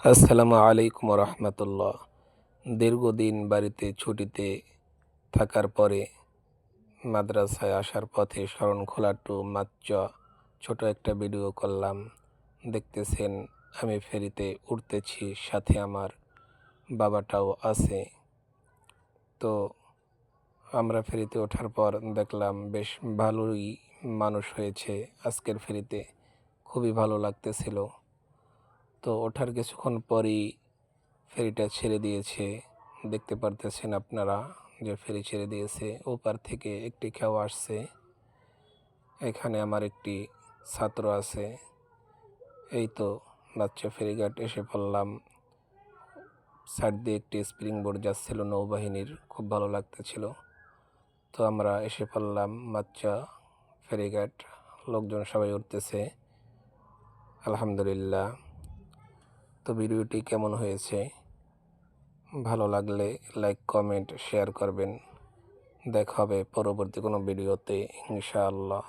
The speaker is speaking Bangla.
আসসালামু আলাইকুম রহমতুল্লাহ দীর্ঘদিন বাড়িতে ছুটিতে থাকার পরে মাদ্রাসায় আসার পথে শরণখোলা টু মাচ্চা ছোট একটা ভিডিও করলাম। দেখতেছেন, আমি ফেরিতে উঠতেছি, সাথে আমার বাবাটাও আছে। তো আমরা ফেরিতে ওঠার পর দেখলাম, বেশ ভালোই মানুষ হয়েছে। আজকের ফেরিতে খুবই ভালো লাগতেছিল। তো ওঠার কিছুক্ষণ পরই ফেরিটা ছেড়ে দিয়েছে। দেখতে পারতেছেন আপনারা যে ফেরি ছেড়ে দিয়েছে। ওপার থেকে একটি কেউ আসছে। এখানে আমার একটি ছাত্র আছে। এই তো বাচ্চা ফেরিঘাট এসে পড়লাম। সাইড দিয়ে একটি স্প্রিং বোর্ড যাচ্ছিল নৌবাহিনীর। খুব ভালো লাগতেছিল। তো আমরা এসে পড়লাম বাচ্চা ফেরিঘাট। লোকজন সবাই উঠতেছে। আলহামদুলিল্লাহ। তো ভিডিওটি কেমন হয়েছে? ভালো লাগলে লাইক কমেন্ট শেয়ার করবেন। দেখা হবে পরবর্তী কোনো ভিডিওতে, ইনশাআল্লাহ।